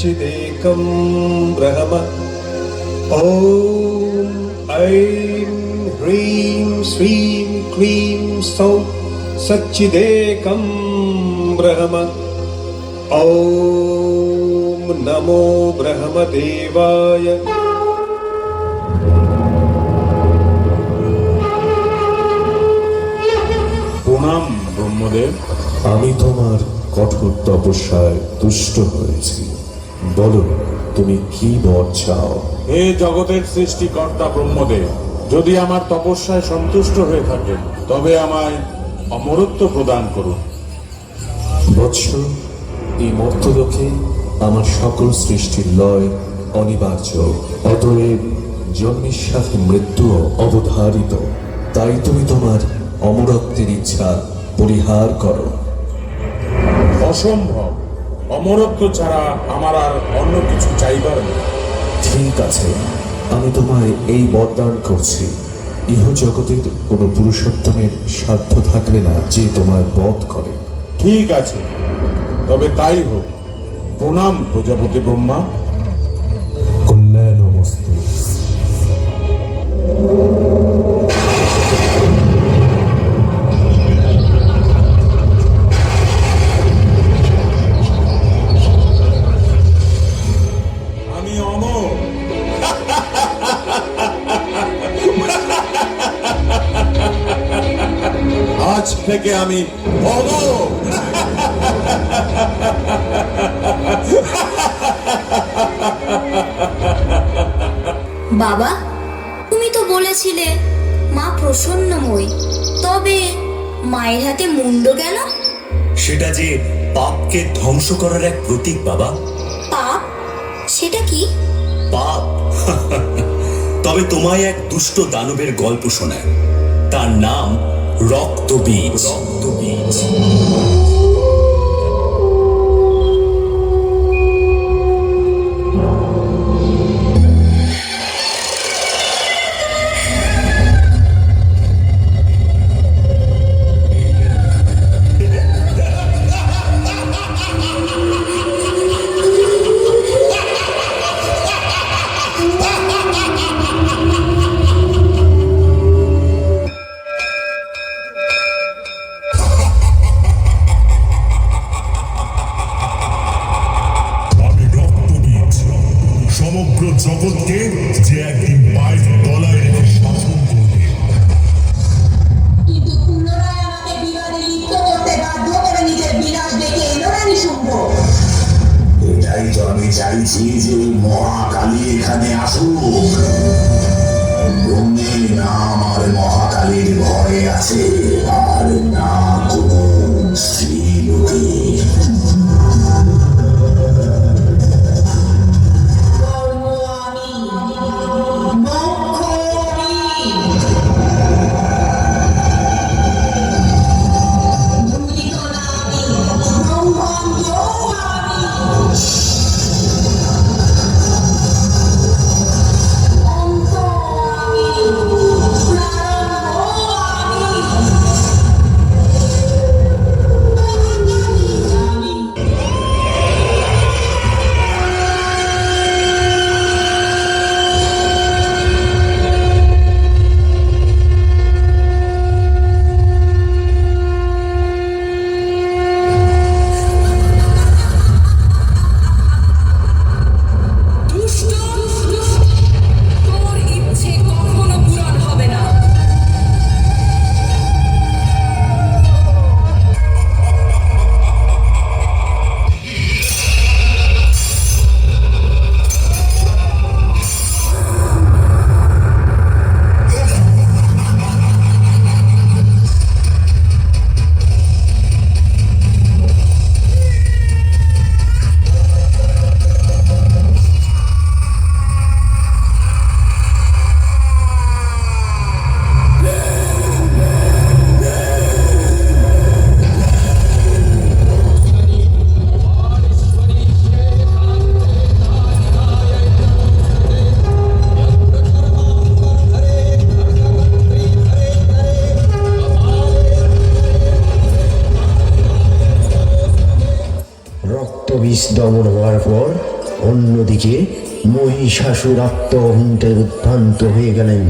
सच्चिदेकं ब्रह्म ॐ ऐं ह्रीं श्रीं क्लीं सौः सच्चिदेकं ब्रह्म ॐ नमो ब्रह्मदेवाय প্রণাম ব্রহ্মদেব আমি তোমার কঠোর তপস্যায় তুষ্ট হয়েছি বলো তুমি কি বর চাও? হে জগতের সৃষ্টিকর্তা ব্রহ্মদেব যদি আমার তপস্যায় সন্তুষ্ট হয়ে থাকে তবে আমায় অমরত্ব প্রদান করুন। বৎস এই মর্তলোকে আমার সকল সৃষ্টির লয় অনিবার্য। অতএব জন্মের সাথে মৃত্যুও অবধারিত। তাই তুমি তোমার অমরত্বের ইচ্ছা পরিহার করো। অসম্ভব। অমরত্ব ছাড়া আমার আর অন্য কিছু চাইবার নেই। ঠিক আছে আমি তোমায় এই বরদান করছি। ইহ জগতের কোনো পুরুষোত্তমের সাধ্য থাকবে না যে তোমার বধ করে। ঠিক আছে তবে তাই হোক। প্রণাম প্রজাপতি ব্রহ্মা। কল্যাণ মস্তু থেকে আমি বাবা তুমি তো বলেছিলে মা প্রসন্নময়ী তবে মায়ের হাতে মুন্ড কেন? সেটা যে পাপকে ধ্বংস করার এক প্রতীক বাবা। পাপ? সেটা কি? পাপ। তবে তোমায় এক দুষ্ট দানবের গল্প শোনায়। তার নাম রক্তবীজ রক্তবীজ রক্তবিষ দমন হওয়ার পর অন্যদিকে মহিষাসুর আত্মহন্তের উদ্ভ্রান্ত হয়ে গেলেন।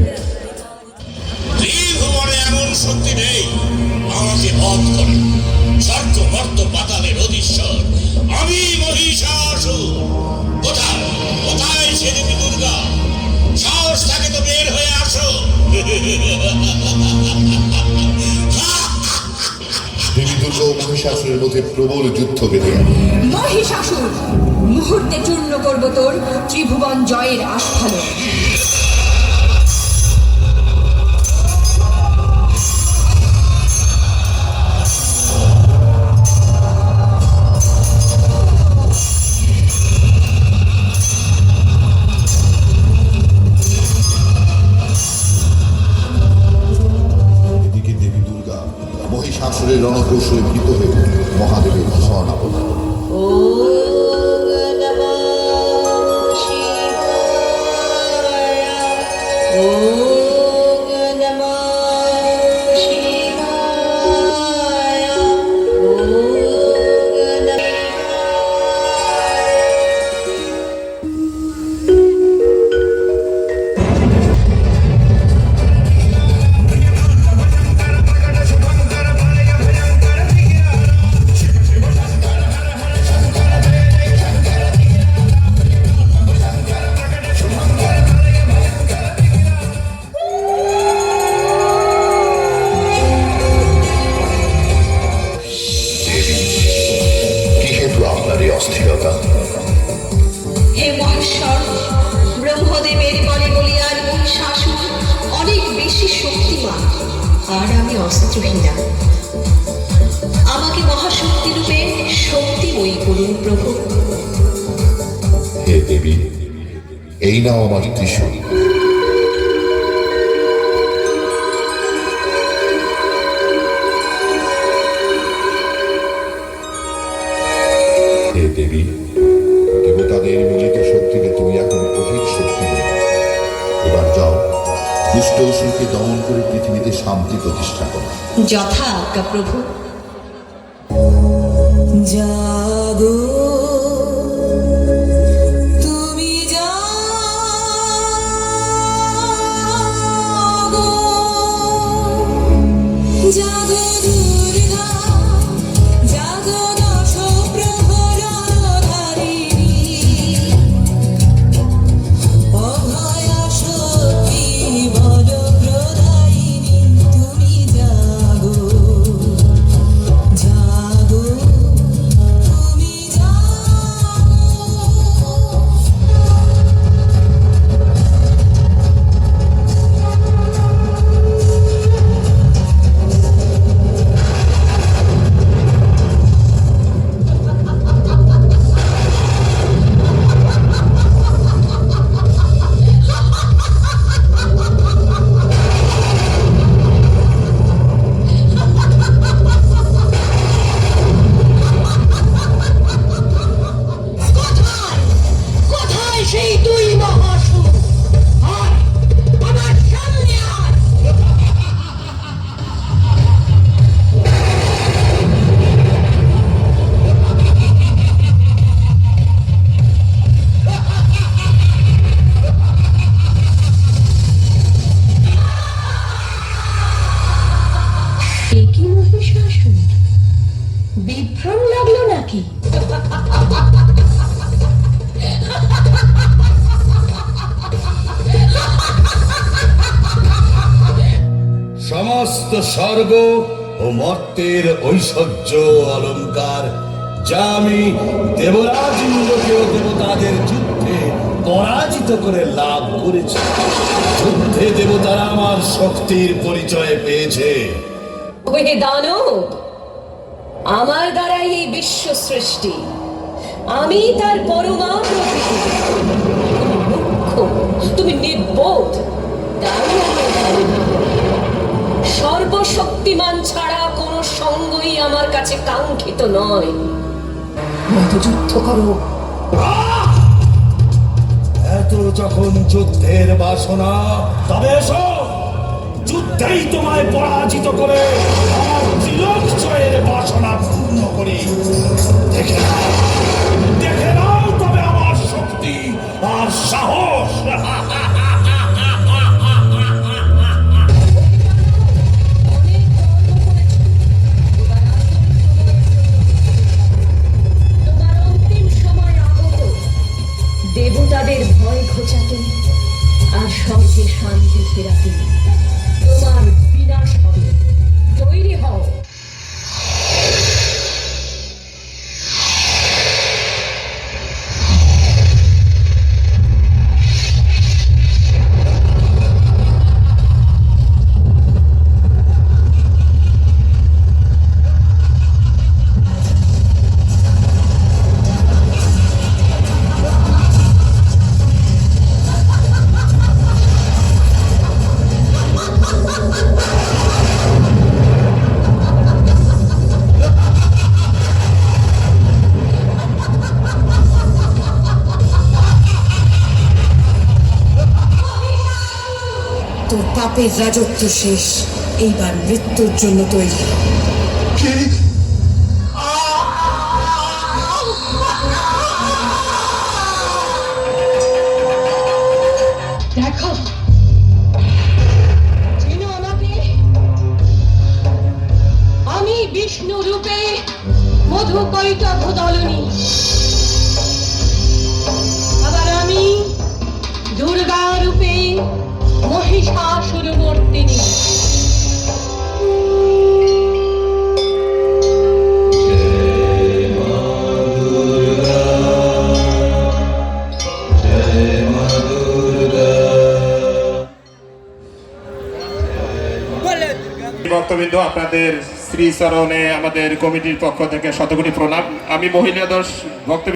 দুর্গা ও মহিষাসুরের মধ্যে প্রবল যুদ্ধ বেঁধে মহিষাসুর, মুহূর্তে চূর্ণ করব তোর ত্রিভুবন জয়ের আস্ফালন এই নাও আমার ত্রিশূল। হে দেবী দেবতাদের মিলিত শক্তিতে তুমি এখন অধিক শক্তি এবার যাও দুষ্ট অসুরকে দমন করে পৃথিবীতে শান্তি প্রতিষ্ঠা করো। যথা আজ্ঞা প্রভু। জাগো। সমস্ত স্বর্গ ও মর্তের ঐশ্বর্য অলংকার যা আমি দেবরাজ ইন্দ্রকে ও দেবতাদের যুদ্ধে পরাজিত করে লাভ করেছি। যুদ্ধে দেবতারা আমার শক্তির পরিচয় পেয়েছে। দানব, আমার দ্বারাই এই বিশ্ব সৃষ্টি। আমি তার পরমা প্রকৃতি। তুমি নির্বোধ। সর্বশক্তিমান ছাড়া কোনো সঙ্গই আমার কাছে কাঙ্ক্ষিত নয়। নয়তো যুদ্ধ করো। এত যখন যুদ্ধের বাসনা তবে এসো। যুদ্ধেই তোমায় পরাজিত করে আমার জয়ের বাসনা পূর্ণ করি। দেখে সঙ্গে শান্তি ফেরাতে। পাপের রাজত্ব শেষ। এইবার মৃত্যুর জন্য তৈরি। দেখো। আমি বিষ্ণু রূপে মধু কৈটভ দলনী আপনাদের শ্রী চরণে আমাদের কমিটির পক্ষ থেকে শতকোটি প্রণাম। আমি মহিলা দশ ভক্ত